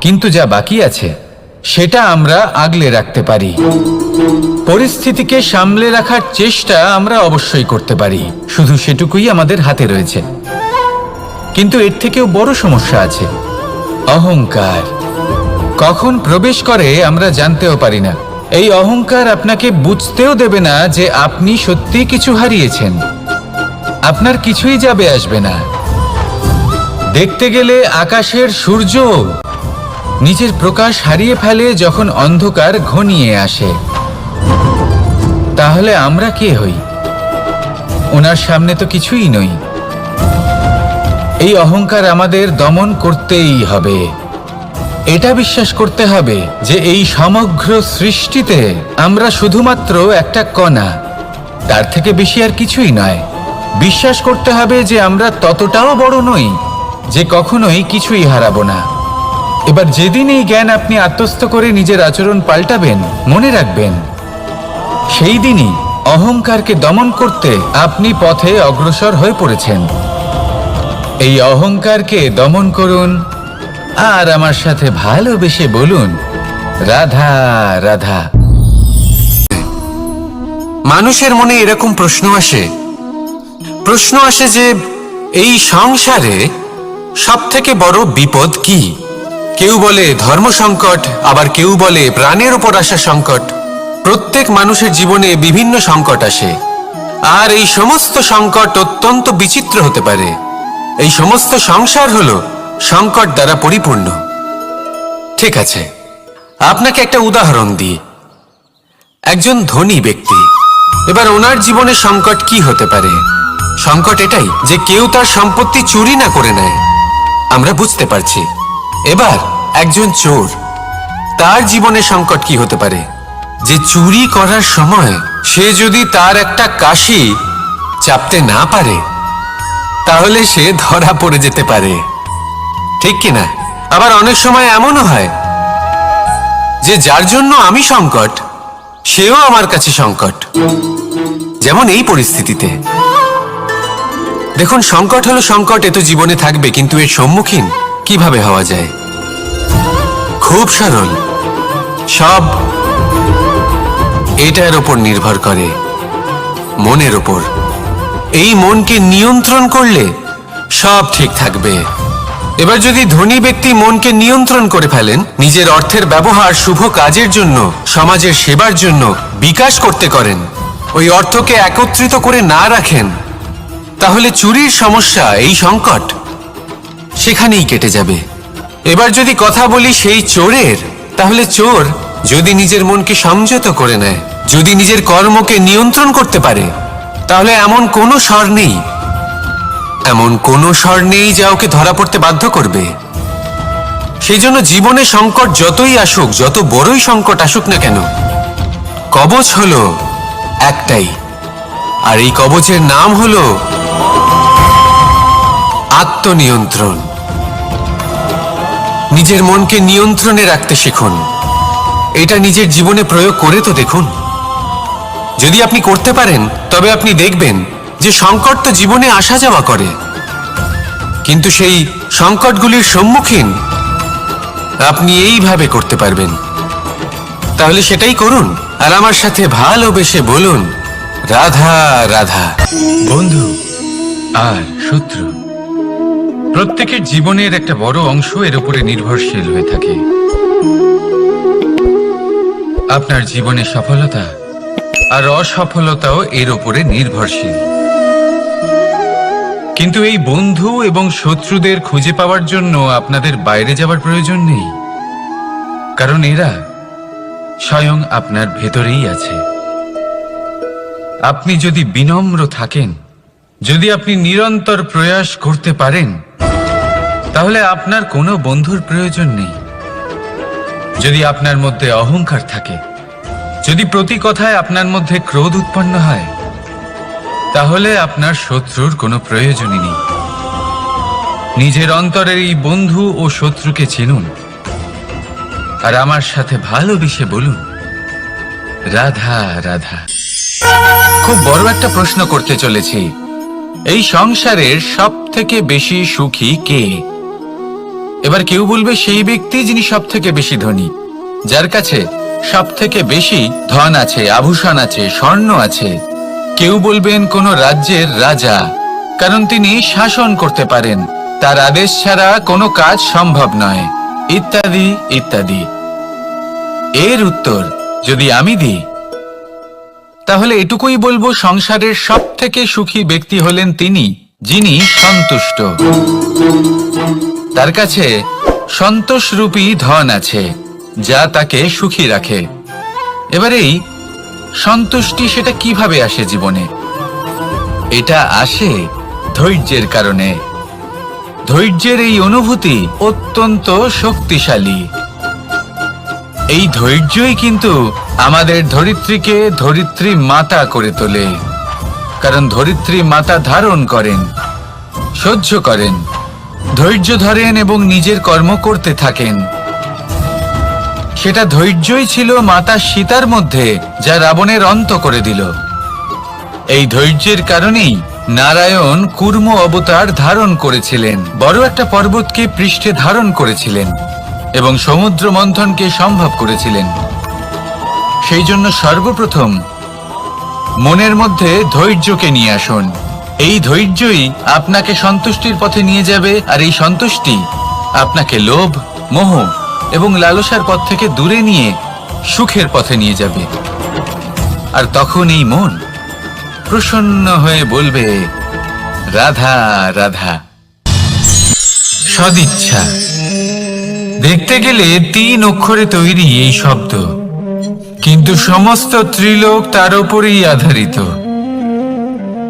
কিন্তু যা বাকি আছে, সেটা আমরা আগলে রাখতে পারি। পরিস্থিতিকে সামলে রাখার চেষ্টা আমরা অবশ্যই করতে পারি। শুধু সেটুকুই আমাদের হাতে রয়েছে। কিন্তু এর থেকেও বড় সমস্যা আছে। অহংকার। কখন প্রবেশ করে আমরা জানতেও পারি না। এই অহংকার আপনাকে বুঝতেও দেবে না যে আপনি সত্যি কিছু হারিয়েছেন। আপনার কিছুই যাবে আসবে না। দেখতে গেলে আকাশের সূর্য নিজের প্রকাশ হারিয়ে ফেলে যখন অন্ধকার ঘনিয়ে আসে। তাহলে আমরা কে হই? ওনার সামনে তো কিছুই নই। এই অহংকার আমাদের দমন করতেই হবে। এটা বিশ্বাস করতে হবে যে এই সমগ্র সৃষ্টিতে আমরা শুধুমাত্র একটা কণা। তার থেকে বেশি আর কিছুই নয়। বিশ্বাস করতে হবে যে আমরা ততটাও বড় নই যে কখনোই কিছুই হারাবো না। এবার যেদিন এই জ্ঞান আপনি আত্মস্থ করে নিজের আচরণ পাল্টাবেন, মনে রাখবেন, সেই দিনই অহংকারকে দমন করতে আপনি পথে অগ্রসর হয়ে পড়েছেন। এই অহংকারকে দমন করুন আর আমার সাথে ভালোবেসে বলুন, রাধা রাধা। মানুষের মনে এরকম প্রশ্ন আসে। প্রশ্ন আসে যে, এই সংসারে সব থেকে বড় বিপদ কি? কেউ বলে ধর্ম সংকট, আবার কেউ বলে প্রাণের উপর আসা সংকট। প্রত্যেক মানুষের জীবনে বিভিন্ন সংকট আসে। আর এই সমস্ত সংকট অত্যন্ত বিচিত্র হতে পারে। এই সমস্ত সংসার হল সংকট দ্বারা পরিপূর্ণ। ঠিক আছে, আপনাকে একটা উদাহরণ দিই। একজন ধনী ব্যক্তি, এবার ওনার জীবনে সংকট কি হতে পারে? সংকট এটাই যে কেউ তার সম্পত্তি চুরি না করে নেয়। আমরা বুঝতে পারছি। এবার একজন চোর, তার জীবনে সংকট কি হতে পারে? যে চুরি করার সময় সে যদি তার একটা কাশি চাপতে না পারে, তাহলে সে ধরা পড়ে যেতে পারে। ঠিক কিনা আবার অনেক সময় এমনও হয় যে যার জন্য আমি সংকট, সেও আমার কাছে সংকট। যেমন এই পরিস্থিতিতে। দেখুন, সংকট হলো সংকট, এ তো জীবনে থাকবে, কিন্তু এর সম্মুখীন কীভাবে হওয়া যায়? খুব সরল। সব এটার ওপর নির্ভর করে, মনের ওপর এই মনকে নিয়ন্ত্রণ করলে সব ঠিক থাকবে। এবার যদি ধনী ব্যক্তি মনকে নিয়ন্ত্রণ করে ফেলেন, নিজের অর্থের ব্যবহার শুভ কাজের জন্য, সমাজের সেবার জন্য বিকাশ করতে করেন, ওই অর্থকে একত্রিত করে না রাখেন, তাহলে চুরির সমস্যা, এই সংকট সেখানেই কেটে যাবে। এবার যদি কথা বলি সেই চোরের, তাহলে চোর যদি নিজের মনকে সংযত করে নেয়, যদি নিজের কর্মকে নিয়ন্ত্রণ করতে পারে, তাহলে এমন কোনো স্বর নেই, এমন কোনো স্বর নেই যা ওকে ধরা পড়তে বাধ্য করবে। সেই জন্য জীবনে সংকট যতই আসুক, যত বড়ই সংকট আসুক না কেন, কবচ হলো একটাই, আর এই কবচের নাম হলো আত্মনিয়ন্ত্রণ। নিজের মনকে নিয়ন্ত্রণে রাখতে শিখুন। এটা নিজের জীবনে প্রয়োগ করে তো দেখুন। যদি আপনি করতে পারেন, তবে আপনি দেখবেন যে সংকট তো জীবনে আসা যাওয়া করে। কিন্তু সেই সংকটগুলির সম্মুখীন আপনি এইভাবে করতে পারবেন। তাহলে সেটাই করুন আর আমার সাথে ভালোবেসে বলুন, রাধা রাধা। বন্ধু আর শত্রু। প্রত্যেকের জীবনের একটা বড় অংশ এর উপরে নির্ভরশীল হয়ে থাকে। আপনার জীবনে সফলতা আর অসফলতাও এর উপরে নির্ভরশীল। কিন্তু এই বন্ধু এবং শত্রুদের খুঁজে পাওয়ার জন্য আপনাদের বাইরে যাওয়ার প্রয়োজন নেই। কারণ এরা স্বয়ং আপনার ভেতরেই আছে। আপনি যদি বিনম্র থাকেন, যদি আপনি নিরন্তর প্রয়াস করতে পারেন তাহলে আপনার কোনো বন্ধুর প্রয়োজন নেই। যদি আপনার মধ্যে অহংকার থাকে, যদি প্রতি কথায় আপনার মধ্যে ক্রোধ উৎপন্ন হয়, তাহলে আপনার শত্রুর কোনো প্রয়োজনই নেই। নিজের অন্তরের এই বন্ধু ও শত্রুকে চিনুন। আর আমার সাথে ভালোবেসে বলুন, রাধা রাধা। খুব বড় একটা প্রশ্ন করতে চলেছি। এই সংসারের সব থেকে বেশি সুখী কে? এবার কেউ বলবে সেই ব্যক্তি যিনি সব থেকে বেশি ধনী, যার কাছে সব থেকে বেশি ধন আছে, আভূষণ আছে, স্বর্ণ আছে। কেউ বলবেন কোন রাজ্যের রাজা, কারণ তিনি শাসন করতে পারেন, তার আদেশ ছাড়া কোনো কাজ সম্ভব নয়। ইত্যাদি ইত্যাদি। এর উত্তর, যদি আমি দিই, তাহলে এটুকুই বলব সংসারের সব থেকে সুখী ব্যক্তি হলেন তিনি, যিনি সন্তুষ্ট। তার কাছে সন্তোষরূপী ধন আছে, যা তাকে সুখী রাখে। এবার এই সন্তুষ্টি সেটা কীভাবে আসে জীবনে? এটা আসে ধৈর্যের কারণে। ধৈর্যের এই অনুভূতি অত্যন্ত শক্তিশালী। এই ধৈর্যই কিন্তু আমাদের ধরিত্রীকে ধরিত্রী মাতা করে তোলে, কারণ ধরিত্রী মাতা ধারণ করেন, সহ্য করেন। ধৈর্য ধরেন এবং নিজের কর্ম করতে থাকেন। সেটা ধৈর্যই ছিল মাতা সীতার মধ্যে, যা রাবণের অন্ত করে দিল। এই ধৈর্যের কারণেই নারায়ণ কুর্ম অবতার ধারণ করেছিলেন। বড় একটা পর্বতকে পৃষ্ঠে ধারণ করেছিলেন এবং সমুদ্র মন্থনকে সম্ভব করেছিলেন। সেই জন্য সর্বপ্রথম মনের মধ্যে ধৈর্যকে নিয়ে আসুন। এই ধৈর্যই আপনাকে সন্তুষ্টির পথে নিয়ে যাবে, আর এই সন্তুষ্টি আপনাকে লোভ, মোহ এবং লালসার পথ থেকে দূরে নিয়ে সুখের পথে নিয়ে যাবে। আর তখন এই মন প্রসন্ন হয়ে বলবে, রাধা রাধা। সদিচ্ছা। দেখতে গেলে তিন অক্ষরে তৈরি এই শব্দ, কিন্তু সমস্ত ত্রিলোক তার উপরেই আধারিত।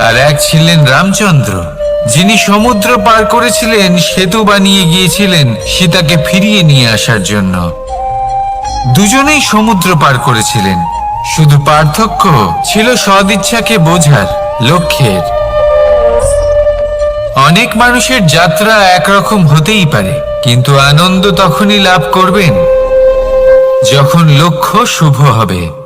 আর এক ছিলেন রামচন্দ্র, যিনি সমুদ্র পার করেছিলেন, সেতু বানিয়ে গিয়েছিলেন সীতাকে ফিরিয়ে নিয়ে আসার জন্য। দুজনেই সমুদ্র পার করেছিলেন। শুধু পার্থক্য ছিল সদিচ্ছাকে বোঝার, লক্ষ্যের। অনেক মানুষের যাত্রা একরকম হতেই পারে, কিন্তু আনন্দ তখনই লাভ করবেন, যখন লক্ষ্য শুভ হবে।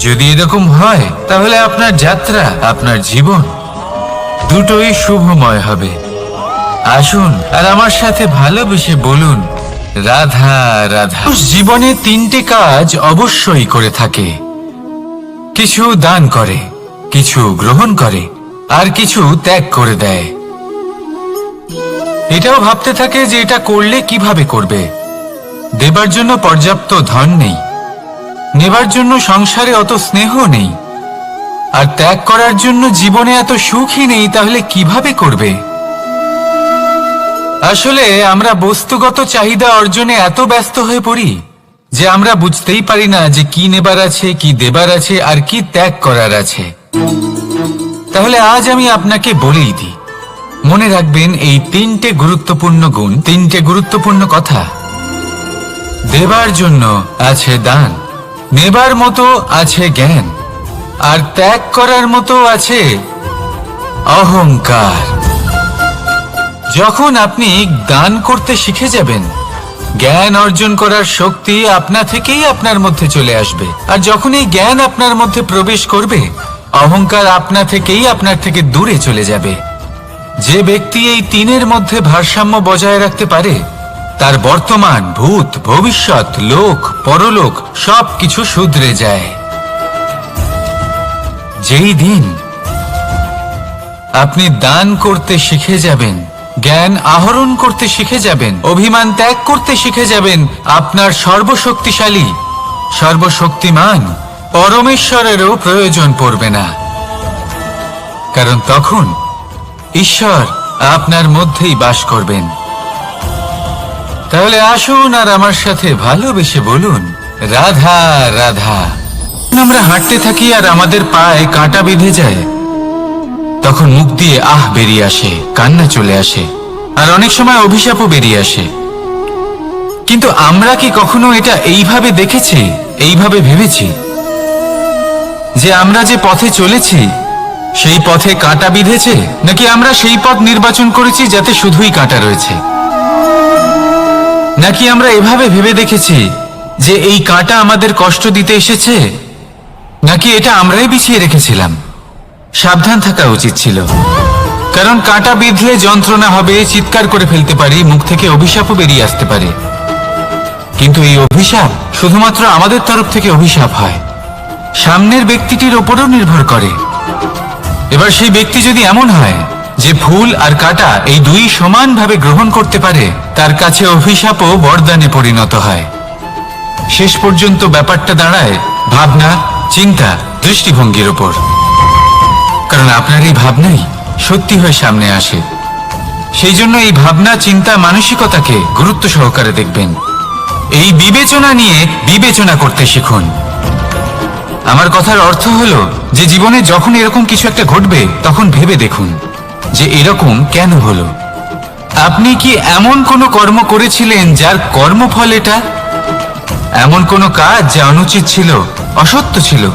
যদি এরকম হয়, তাহলে আপনার যাত্রা, আপনার জীবন দুটোই শুভময় হবে। আসুন আর আমার সাথে ভালোবেসে বলুন, রাধা রাধা। জীবনে তিনটে কাজ অবশ্যই করে থাকে। কিছু দান করে, কিছু গ্রহণ করে, আর কিছু ত্যাগ করে দেয়। এটাও ভাবতে থাকে যে এটা করলে কীভাবে করবে? দেবার জন্য পর্যাপ্ত ধন নেই। নেবার জন্য সংসারে অত স্নেহ নেই। আর ত্যাগ করার জন্য জীবনে এত সুখই নেই, তাহলে কীভাবে করবে? আসলে আমরা বস্তুগত চাহিদা অর্জনে এত ব্যস্ত হয়ে পড়ি যে আমরা বুঝতেই পারি না যে কি নেবার আছে, কি দেবার আছে, আর কি ত্যাগ করার আছে। তাহলে আজ আমি আপনাকে বলেই দিই, মনে রাখবেন এই তিনটে গুরুত্বপূর্ণ গুণ, তিনটে গুরুত্বপূর্ণ কথা। দেবার জন্য আছে দান। নেবার মতো আছে জ্ঞান, আর ত্যাগ করার মতো আছে অহংকার। যখন আপনি দান করতে শিখে যাবেন, জ্ঞান অর্জন করার শক্তি আপনা থেকেই আপনার মধ্যে চলে আসবে। আর যখন এই জ্ঞান আপনার মধ্যে প্রবেশ করবে, অহংকার আপনা থেকেই আপনার থেকে দূরে চলে যাবে। যে ব্যক্তি এই তিনের মধ্যে ভারসাম্য বজায় রাখতে পারে তার বর্তমান ভূত, ভবিষ্যৎ, লোক, পরলোক সব কিছু শুধরে যায়। যেই দিন আপনি দান করতে শিখে যাবেন, জ্ঞান আহরণ করতে শিখে যাবেন, অভিমান ত্যাগ করতে শিখে যাবেন, আপনার সর্বশক্তিশালী, সর্বশক্তিমান পরমেশ্বরেরও প্রয়োজন পড়বে না। কারণ তখন ঈশ্বর আপনার মধ্যেই বাস করবেন। তাহলে আসুন আর আমার সাথে ভালোবেসে বলুন, রাধা রাধা। আমরা হাঁটতে থাকি আর আমাদের পায়ে কাঁটা বেঁধে যায়। তখন মুখ দিয়ে আহ বেরিয়ে আসে, কান্না চলে আসে, আর অনেক সময় অভিশাপও বেরিয়ে আসে। কিন্তু আমরা কি কখনো এটা এইভাবে দেখেছি, এইভাবে ভেবেছি? যে আমরা যে পথে চলেছি, সেই পথে কাঁটা বিঁধেছে, নাকি আমরা সেই পথ নির্বাচন করেছি যাতে শুধুই কাঁটা রয়েছে? নাকি আমরা এভাবে ভেবে দেখেছি যে এই কাঁটা আমাদের কষ্ট দিতে এসেছে? নাকি এটা আমরাই বিছিয়ে রেখেছিলাম? সাবধান থাকা উচিত ছিল। কারণ কাঁটা বিঁধলে যন্ত্রণা হবে, চিৎকার করে ফেলতে পারি, মুখ থেকে অভিশাপও বেরিয়ে আসতে পারে। কিন্তু এই অভিশাপ শুধুমাত্র আমাদের তরফ থেকে অভিশাপ হয়। সামনের ব্যক্তিটির ওপরও নির্ভর করে। এবার সেই ব্যক্তি যদি এমন হয় যে ফুল আর কাটা এই দুই সমানভাবে গ্রহণ করতে পারে, তার কাছে অভিশাপও বরদানে পরিণত হয়। শেষ পর্যন্ত ব্যাপারটা দাঁড়ায় ভাবনা, চিন্তা, দৃষ্টিভঙ্গির ওপর কারণ আপনার এই ভাবনাই সত্যি হয়ে সামনে আসে। সেই জন্য এই ভাবনা, চিন্তা, মানসিকতাকে গুরুত্ব সহকারে দেখবেন। এই বিবেচনা নিয়ে বিবেচনা করতে শিখুন। আমার কথার অর্থ হলো যে জীবনে যখন এরকম কিছু একটা ঘটবে, তখন ভেবে দেখুন। যে এরকম কেন হলো? আপনি কি এমন কোনো কর্ম করেছিলেন যার কর্মফল এটা? এমন কোনো কাজ যা অনুচিত ছিল, অসত্য ছিল,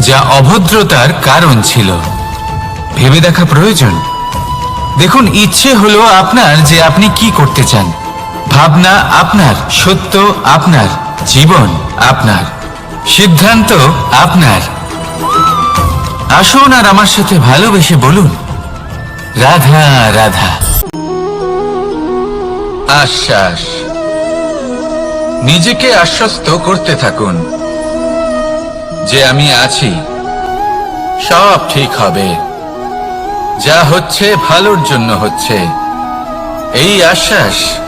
যা অভদ্রতার কারণ ছিল? ভেবে দেখা প্রয়োজন। দেখুন, ইচ্ছে হলো আপনার যে আপনি কি করতে চান। ভাবনা আপনার, সত্য আপনার, জীবন আপনার, সিদ্ধান্ত আপনার। আসুন আর আমার সাথে ভালোবেসে বলুন। রাধা রাধা। আশ্বাস। নিজেকে আশ্বস্ত করতে থাকুন। যে আমি আছি, সব ঠিক হবে। যা হচ্ছে ভালোর জন্য হচ্ছে। এই আশ্বাস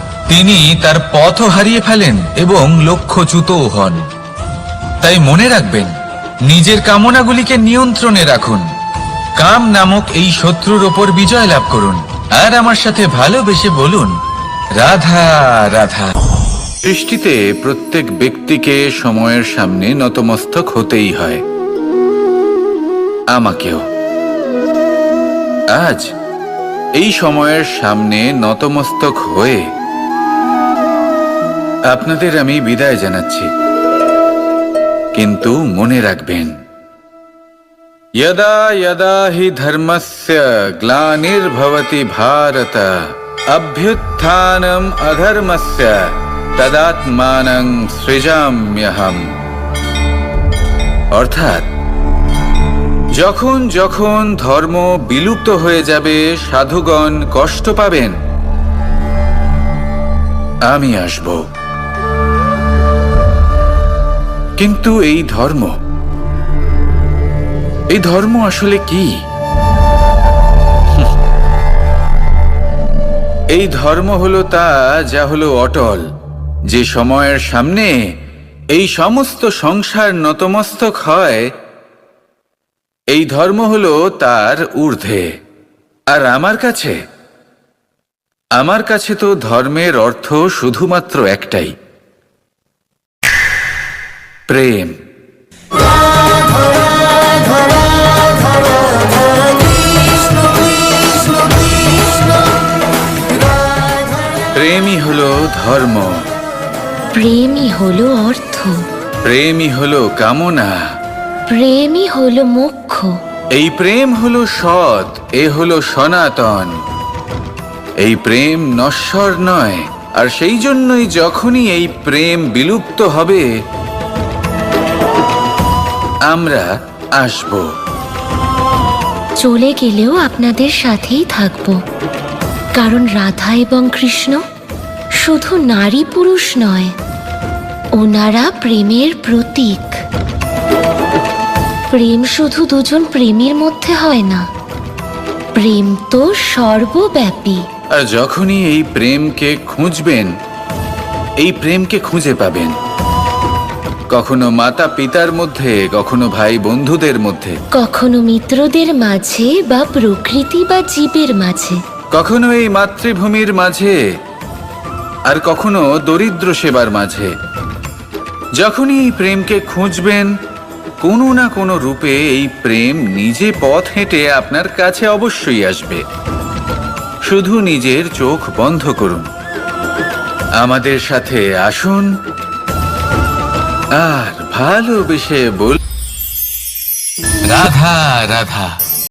তিনি তার পথও হারিয়ে ফেলেন এবং লক্ষ্যচ্যুতও হন। তাই মনে রাখবেন, নিজের কামনাগুলিকে নিয়ন্ত্রণে রাখুন। কাম নামক এই শত্রুর ওপর বিজয় লাভ করুন। আর আমার সাথে ভালোবেসে বলুন, রাধা রাধা। সৃষ্টিতে প্রত্যেক ব্যক্তিকে সময়ের সামনে নতমস্তক হতেই হয়। আমাকেও। আজ এই সময়ের সামনে নতমস্তক হয়ে আপনাদের আমি বিদায় জানাচ্ছি কিন্তু মনে রাখবেন यदा यदा हि धर्मस्य ग्लानिर्भवति भारत अभ्युत्थानम् अधर्मस्य तदात्मानं সৃজাম্যহম অর্থাৎ যখন যখন ধর্ম বিলুপ্ত হয়ে যাবে সাধুগণ কষ্ট পাবেন আমি আসব কিন্তু এই ধর্ম এই ধর্ম আসলে কি? এই ধর্ম হলো তা যা হলো অটল, যে সময়ের সামনে এই সমস্ত সংসার নতমস্তক হয়। এই ধর্ম হলো তার ঊর্ধ্বে। আর আমার কাছে আমার কাছে তো ধর্মের অর্থ শুধুমাত্র একটাই। প্রেম। প্রেমই হলো ধর্ম। প্রেমই হলো অর্থ। প্রেমই হলো কামনা। প্রেমই হলো মোক্ষ। এই প্রেম হলো সৎ এ হলো সনাতন। এই প্রেম নশ্বর নয় আর সেই জন্যই যখনই এই প্রেম বিলুপ্ত হবে আমরা আসব। চলে গেলেও আপনাদের সাথেই থাকব। কারণ রাধা এবং কৃষ্ণ শুধু নারী পুরুষ নয় ওনারা প্রেমের প্রতীক। প্রেম শুধু দুজন প্রেমীর মধ্যে হয় না প্রেম তো সর্বব্যাপী। আর যখনই এই প্রেমকে খুঁজবেন এই প্রেমকে খুঁজে পাবেন। কখনো মাতা পিতার মধ্যে কখনো ভাই বন্ধুদের মধ্যে। কখনো মিত্রদের মাঝে বা প্রকৃতি বা জীবের মাঝে। কখনো এই মাতৃভূমির মাঝে আর কখনো দরিদ্র সেবার মাঝে। যখনই এই প্রেমকে খুঁজবেন কোনো না কোনো রূপে এই প্রেম নিজে পথ হেঁটে আপনার কাছে অবশ্যই আসবে। শুধু নিজের চোখ বন্ধ করুন। আমাদের সাথে আসুন আর ভালোবেসে বল রাধা রাধা।